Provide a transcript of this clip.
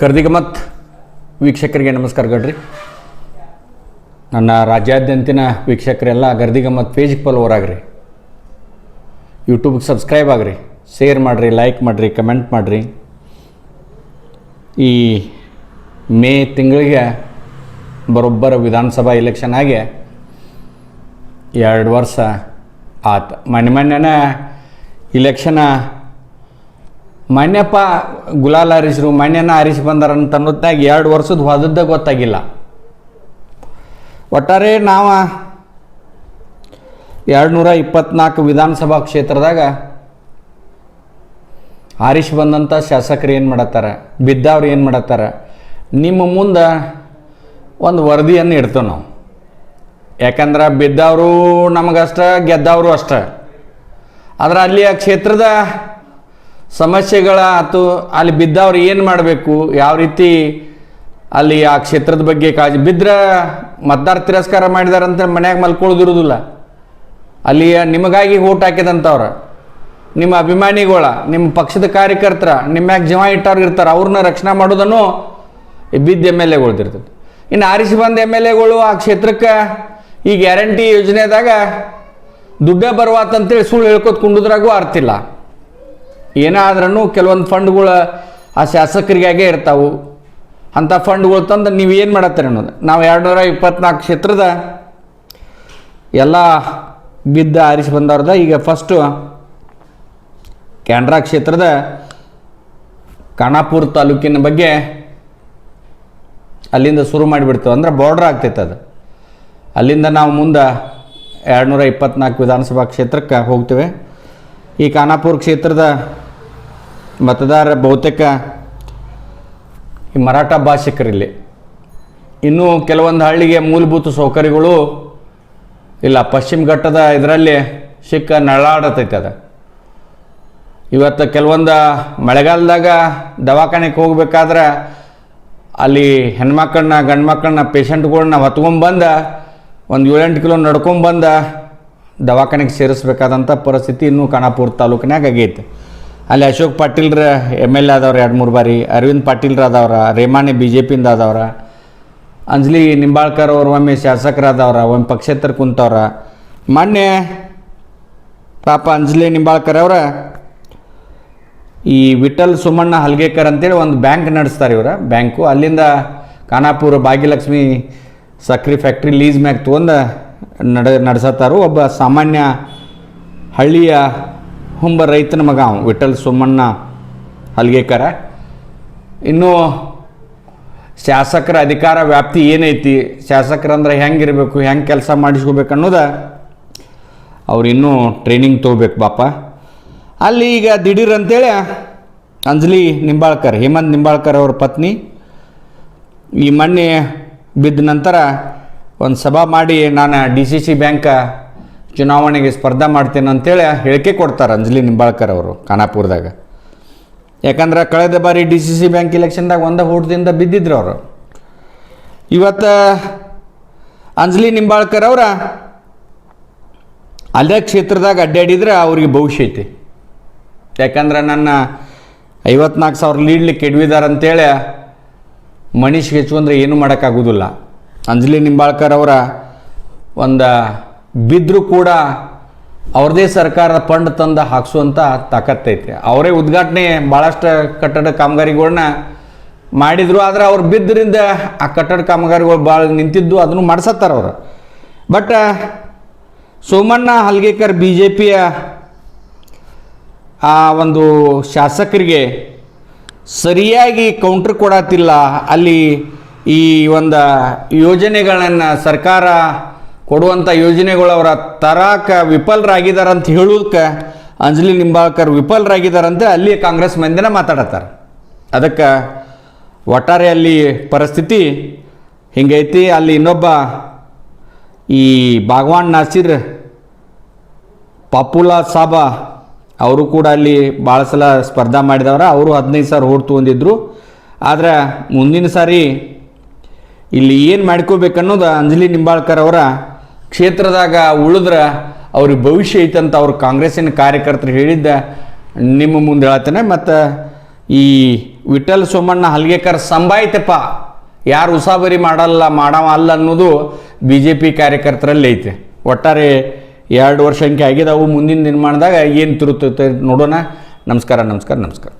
ಕರ್ದಿಗಮತ್ ವೀಕ್ಷಕರಿಗೆ ನಮಸ್ಕಾರ ಗಡ್ರಿ. ನನ್ನ ರಾಜ್ಯಾದ್ಯಂತಿನ ವೀಕ್ಷಕರೆಲ್ಲ ಗರ್ದಿಗಮತ್ ಪೇಜ್ಗೆ ಫಾಲೋವರ್ ಆಗ್ರಿ. ಯೂಟ್ಯೂಬ್ಗೆ ಸಬ್ಸ್ಕ್ರೈಬ್ ಆಗ್ರಿ. ಶೇರ್ ಮಾಡಿರಿ ಲೈಕ್ ಮಾಡಿರಿ ಕಮೆಂಟ್ ಮಾಡಿರಿ. ಈ ಮೇ ತಿಂಗಳಿಗೆ ಬರೋಬ್ಬರ ವಿಧಾನಸಭಾ ಎಲೆಕ್ಷನ್ ಆಗಿ ಎರಡು ವರ್ಷ ಆತ ಮೊನ್ನೆ ಮೊನ್ನೆನ ಇಲೆಕ್ಷನ ಮೊನ್ನೆಪ್ಪ ಗುಲಾಲ್ ಹಾರಿಸ್ರು ಮನ್ಯನ ಹಾರಿಸಿ ಬಂದಾರ ಅಂತ ಎರಡು ವರ್ಷದ ಹೊದದ್ದ ಗೊತ್ತಾಗಿಲ್ಲ. ಒಟ್ಟಾರೆ ನಾವು ಎರಡು ನೂರ ಇಪ್ಪತ್ನಾಲ್ಕು ವಿಧಾನಸಭಾ ಕ್ಷೇತ್ರದಾಗ ಹಾರಿಸಿ ಬಂದಂಥ ಶಾಸಕರು ಏನು ಮಾಡತ್ತಾರ? ಬಿದ್ದವ್ರು ಏನು ಮಾಡತ್ತಾರ? ನಿಮ್ಮ ಮುಂದೆ ಒಂದು ವರದಿಯನ್ನು ಇಡ್ತೇವೆ ನಾವು. ಯಾಕಂದ್ರೆ ಬಿದ್ದವರು ನಮಗಷ್ಟ, ಗೆದ್ದವರು ಅಷ್ಟ. ಆದ್ರೆ ಅಲ್ಲಿ ಆ ಕ್ಷೇತ್ರದ ಸಮಸ್ಯೆಗಳ ಆತು ಅಲ್ಲಿ ಬಿದ್ದವ್ರು ಏನು ಮಾಡಬೇಕು? ಯಾವ ರೀತಿ ಅಲ್ಲಿ ಆ ಕ್ಷೇತ್ರದ ಬಗ್ಗೆ ಕಾಳಜಿ ಬಿದ್ದರೆ ಮತದಾರ ತಿರಸ್ಕಾರ ಮಾಡಿದಾರಂತ ಮನ್ಯಾಗ ಮಲ್ಕೊಳ್ಳೋದಿರೋದಿಲ್ಲ. ಅಲ್ಲಿ ನಿಮಗಾಗಿ ಓಟ್ ಹಾಕಿದಂಥವ್ರು, ನಿಮ್ಮ ಅಭಿಮಾನಿಗಳ, ನಿಮ್ಮ ಪಕ್ಷದ ಕಾರ್ಯಕರ್ತರ, ನಿಮ್ಮ ಮ್ಯಾಗ ಜೀವ ಇಟ್ಟವ್ರು ಇರ್ತಾರೆ, ಅವ್ರನ್ನ ರಕ್ಷಣೆ ಮಾಡೋದನ್ನು ಬಿದ್ದ ಎಂ ಎಲ್ ಎಗಳ್ದಿರ್ತದೆ ಇನ್ನು ಆರಿಸಿ ಬಂದ ಎಂ ಎಲ್ ಎಗಳು ಆ ಕ್ಷೇತ್ರಕ್ಕೆ ಈ ಗ್ಯಾರಂಟಿ ಯೋಜನೆದಾಗ ದುಡ್ಡೇ ಬರುವಾತಂತೇಳಿ ಸುಳ್ಳು ಹೇಳ್ಕೊತ ಕುಂಡುದ್ರಾಗೂ ಅರ್ತಿಲ್ಲ ಏನಾದ್ರೂ ಕೆಲವೊಂದು ಫಂಡ್ಗಳು ಆ ಶಾಸಕರಿಗಾಗೇ ಇರ್ತಾವೆ. ಅಂಥ ಫಂಡ್ಗಳು ತಂದು ನೀವು ಏನು ಮಾಡತ್ತೀರಿ ಅನ್ನೋದು. ನಾವು ಎರಡು ನೂರ ಇಪ್ಪತ್ನಾಲ್ಕು ಕ್ಷೇತ್ರದ ಎಲ್ಲ ಬಿದ್ದ ಆರಿಸಿ ಬಂದವ್ರದ ಈಗ ಫಸ್ಟು ಕ್ಯಾನ್ರಾ ಕ್ಷೇತ್ರದ ಖಾನಾಪುರ ತಾಲೂಕಿನ ಬಗ್ಗೆ ಅಲ್ಲಿಂದ ಶುರು ಮಾಡಿಬಿಡ್ತೇವೆ ಅಂದ್ರೆ ಬಾರ್ಡ್ರ್ ಆಗ್ತೈತೆ ಅದು. ಅಲ್ಲಿಂದ ನಾವು ಮುಂದೆ ಎರಡು ನೂರ ಇಪ್ಪತ್ನಾಲ್ಕು ವಿಧಾನಸಭಾ ಕ್ಷೇತ್ರಕ್ಕೆ ಹೋಗ್ತೇವೆ. ಈ ಖಾನಾಪುರ ಕ್ಷೇತ್ರದ ಮತದಾರ ಬಹುತೇಕ ಈ ಮರಾಠ ಭಾಷಿಕರಿಲ್ಲಿ. ಇನ್ನೂ ಕೆಲವೊಂದು ಹಳ್ಳಿಗೆ ಮೂಲಭೂತ ಸೌಕರ್ಯಗಳು ಇಲ್ಲ, ಪಶ್ಚಿಮ ಘಟ್ಟದ ಇದರಲ್ಲಿ ಸಿಕ್ಕ ನಳಾಡತೈತೆ ಅದು. ಇವತ್ತು ಕೆಲವೊಂದು ಮಳೆಗಾಲದಾಗ ದವಾಖಾನೆಗೆ ಹೋಗ್ಬೇಕಾದ್ರೆ ಅಲ್ಲಿ ಹೆಣ್ಮಕ್ಳನ್ನ ಗಂಡು ಮಕ್ಕಳನ್ನ ಪೇಷಂಟ್ಗಳನ್ನ ಹೊತ್ಕೊಂಡ್ಬಂದು ಒಂದು ಏಳೆಂಟು ಕಿಲೋ ನಡ್ಕೊಂಬಂದು ದವಾಖಾನೆಗೆ ಸೇರಿಸ್ಬೇಕಾದಂಥ ಪರಿಸ್ಥಿತಿ ಇನ್ನೂ ಕಾಣಾಪುರ ತಾಲೂಕಿನಾಗ ಆಗೈತೆ. ಅಲ್ಲಿ ಅಶೋಕ್ ಪಾಟೀಲ್ರ ಎಂ ಎಲ್ ಎ ಆದವ್ರು ಎರಡು ಮೂರು ಬಾರಿ, ಅರವಿಂದ್ ಪಾಟೀಲ್ರ ಆದವ್ರ, ರೇಮಾನೆ ಬಿ ಜೆ ಪಿಯಿಂದ ಆದವ್ರ, ಅಂಜಲಿ ನಿಂಬಾಳ್ಕರ್ ಅವ್ರು ಒಮ್ಮೆ ಶಾಸಕರಾದವ್ರ, ಒಮ್ಮೆ ಪಕ್ಷೇತರ ಕುಂತವ್ರ. ಮೊನ್ನೆ ಪಾಪ ಅಂಜಲಿ ನಿಂಬಾಳ್ಕರ್ ಅವರ ಈ ವಿಠಲ್ ಸುಮಣ್ಣ ಹಲ್ಗೇಕರ್ ಅಂತೇಳಿ ಒಂದು ಬ್ಯಾಂಕ್ ನಡೆಸ್ತಾರೆ ಇವರ, ಬ್ಯಾಂಕು. ಅಲ್ಲಿಂದ ಖಾನಾಪುರ ಭಾಗ್ಯಲಕ್ಷ್ಮಿ ಸಕ್ರಿ ಫ್ಯಾಕ್ಟ್ರಿ ಲೀಸ್ ಮ್ಯಾಗ ತೊಗೊಂಡು ನಡ ನಡೆಸತ್ತಾರು. ಒಬ್ಬ ಸಾಮಾನ್ಯ ಹಳ್ಳಿಯ ಹುಂಬ ರೈತನ ಮಗ ವಿಠಲ್ ಸೋಮಣ್ಣ ಹಲ್ಗೇಕರ. ಇನ್ನು ಶಾಸಕರ ಅಧಿಕಾರ ವ್ಯಾಪ್ತಿ ಏನೈತಿ? ಶಾಸಕರಂದ್ರೆ ಹೆಂಗಿರಬೇಕು, ಹೆಂಗೆ ಕೆಲಸ ಮಾಡಿಸ್ಕೋಬೇಕು ಅನ್ನೋದ ಅವ್ರು ಇನ್ನೂ ಟ್ರೈನಿಂಗ್ ತೊಗೋಬೇಕು ಬಾಪ. ಅಲ್ಲಿ ಈಗ ದಿಢೀರ್ ಅಂತೇಳಿ ಅಂಜಲಿ ನಿಂಬಾಳ್ಕರ್, ಹೇಮಂತ್ ನಿಂಬಾಳ್ಕರ್ ಅವ್ರ ಪತ್ನಿ ಈ ಮೊನ್ನೆ ಬಿದ್ದ ನಂತರ ಒಂದು ಸಭಾ ಮಾಡಿ ನಾನು ಡಿ ಸಿ ಸಿ ಬ್ಯಾಂಕ್ ಚುನಾವಣೆಗೆ ಸ್ಪರ್ಧೆ ಮಾಡ್ತೇನೆ ಅಂತೇಳಿ ಹೇಳಿಕೆ ಕೊಡ್ತಾರೆ ಅಂಜಲಿ ನಿಂಬಾಳ್ಕರ್ ಅವರು ಖಾನಾಪುರದಾಗ. ಯಾಕಂದ್ರೆ ಕಳೆದ ಬಾರಿ ಡಿ ಸಿ ಸಿ ಬ್ಯಾಂಕ್ ಇಲೆಕ್ಷನ್ದಾಗ ಒಂದು ಹೋಟದಿಂದ ಬಿದ್ದಿದ್ರು ಅವರು. ಇವತ್ತು ಅಂಜಲಿ ನಿಂಬಾಳ್ಕರ್ ಅವರ ಅಲ್ಲೇ ಕ್ಷೇತ್ರದಾಗ ಅಡ್ಡಾಡಿದ್ರೆ ಅವ್ರಿಗೆ ಭವಿಷ್ಯ ಐತಿ ಯಾಕಂದ್ರೆ ನನ್ನ ಐವತ್ನಾಲ್ಕು ಸಾವಿರ ಲೀಡ್ಲಿಕ್ಕೆ ಕೆಡ್ವಿದಾರ ಅಂತೇಳಿ ಮನೀಶ್ಗೆ ಹೆಚ್ಕೊಂಡ್ರೆ ಏನೂ ಮಾಡೋಕ್ಕಾಗೋದಿಲ್ಲ. ಅಂಜಲಿ ನಿಂಬಾಳ್ಕರ್ ಅವರ ಒಂದು ಬಿದ್ದರೂ ಕೂಡ ಅವ್ರದೇ ಸರ್ಕಾರ ಫಂಡ್ ತಂದು ಹಾಕ್ಸುವಂಥ ತಾಕತ್ತೈತೆ ಅವರೇ ಉದ್ಘಾಟನೆ ಭಾಳಷ್ಟು ಕಟ್ಟಡ ಕಾಮಗಾರಿಗಳನ್ನ ಮಾಡಿದರು, ಆದರೆ ಅವ್ರು ಬಿದ್ದರಿಂದ ಆ ಕಟ್ಟಡ ಕಾಮಗಾರಿಗಳು ಭಾಳ ನಿಂತಿದ್ದು ಅದನ್ನು ಮಾಡ್ಸತ್ತಾರ ಅವರು. But Somanna Halgekar B J ಪಿಯ ಆ, ಒಂದು ಶಾಸಕರಿಗೆ ಸರಿಯಾಗಿ ಕೌಂಟ್ರ್ ಕೊಡತ್ತಿಲ್ಲ. ಅಲ್ಲಿ ಈ ಒಂದು ಯೋಜನೆಗಳನ್ನು ಸರ್ಕಾರ ಕೊಡುವಂಥ ಯೋಜನೆಗಳು ಅವರ ತರಾಕ ವಿಫಲರಾಗಿದ್ದಾರೆ ಅಂತ ಹೇಳೋದಕ್ಕೆ ಅಂಜಲಿ ನಿಂಬಾಳ್ಕರ್ ವಿಫಲರಾಗಿದ್ದಾರಂತೆ ಅಲ್ಲಿ ಕಾಂಗ್ರೆಸ್ ಮಂದಿನ ಮಾತಾಡತ್ತಾರೆ. ಅದಕ್ಕೆ ಒಟ್ಟಾರೆ ಅಲ್ಲಿ ಪರಿಸ್ಥಿತಿ ಹಿಂಗೈತಿ. ಅಲ್ಲಿ ಇನ್ನೊಬ್ಬ ಈ ಬಾಗವಾನ್ ನಾಸಿರ್ ಪಾಪುಲಾ ಸಾಬಾ ಅವರು ಕೂಡ ಅಲ್ಲಿ ಭಾಳ ಸಲ ಸ್ಪರ್ಧಾ ಮಾಡಿದವರ. ಅವರು ಹದಿನೈದು ಸಾವಿರ ಓಟ್ ತೊಗೊಂಡಿದ್ರು. ಆದರೆ ಮುಂದಿನ ಸಾರಿ ಇಲ್ಲಿ ಏನು ಮಾಡ್ಕೋಬೇಕನ್ನೋದು ಅಂಜಲಿ ನಿಂಬಾಳ್ಕರ್ ಅವರ ಕ್ಷೇತ್ರದಾಗ ಉಳಿದ್ರೆ ಅವ್ರಿಗೆ ಭವಿಷ್ಯ ಐತಂತ ಅವ್ರು ಕಾಂಗ್ರೆಸ್ಸಿನ ಕಾರ್ಯಕರ್ತರು ಹೇಳಿದ್ದ, ನಿಮ್ಮ ಮುಂದೆ ಹೇಳ್ತೇನೆ. ಮತ್ತು ಈ ವಿಠಲ್ ಸೋಮಣ್ಣ ಹಲ್ಗೇಕರ್ ಸಂಭಾಯ್ತಪ್ಪ, ಯಾರು ಉಸಾಬರಿ ಮಾಡಲ್ಲ, ಮಾಡವ ಅಲ್ಲ ಅನ್ನೋದು ಬಿ ಜೆ ಪಿ ಕಾರ್ಯಕರ್ತರಲ್ಲಿ ಐತೆ. ಒಟ್ಟಾರೆ ಎರಡು ವರ್ಷ ಅಂಕೆ ಆಗಿದಾವು, ಮುಂದಿನ ನಿರ್ಮಾಣದಾಗ ಏನು ತಿರುತ್ತೆ ನೋಡೋಣ. ನಮಸ್ಕಾರ ನಮಸ್ಕಾರ ನಮಸ್ಕಾರ.